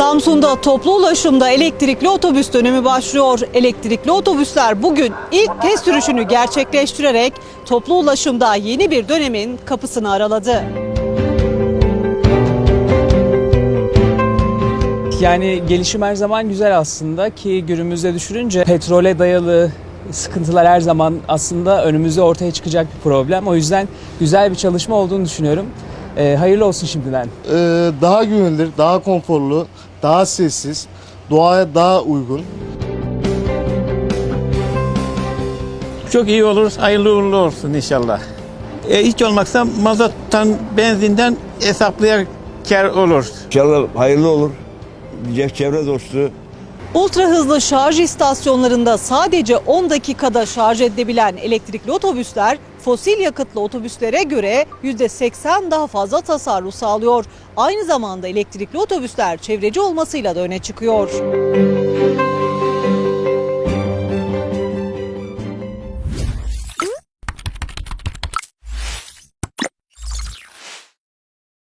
Samsun'da toplu ulaşımda elektrikli otobüs dönemi başlıyor. Elektrikli otobüsler bugün ilk test sürüşünü gerçekleştirerek toplu ulaşımda yeni bir dönemin kapısını araladı. Yani gelişim her zaman güzel aslında ki günümüzde düşününce petrole dayalı sıkıntılar her zaman aslında önümüzde ortaya çıkacak bir problem. O yüzden güzel bir çalışma olduğunu düşünüyorum. Ee, hayırlı olsun şimdiden. Ee, daha güvenilir, daha konforlu, daha sessiz, doğaya daha uygun. Çok iyi olur, hayırlı uğurlu olsun inşallah. E, hiç olmazsa mazottan, benzinden hesaplayarak kar olur. İnşallah hayırlı olur. Çevre dostu. Ultra hızlı şarj istasyonlarında sadece 10 dakikada şarj edilebilen elektrikli otobüsler fosil yakıtlı otobüslere göre %80 daha fazla tasarruf sağlıyor. Aynı zamanda elektrikli otobüsler çevreci olmasıyla da öne çıkıyor.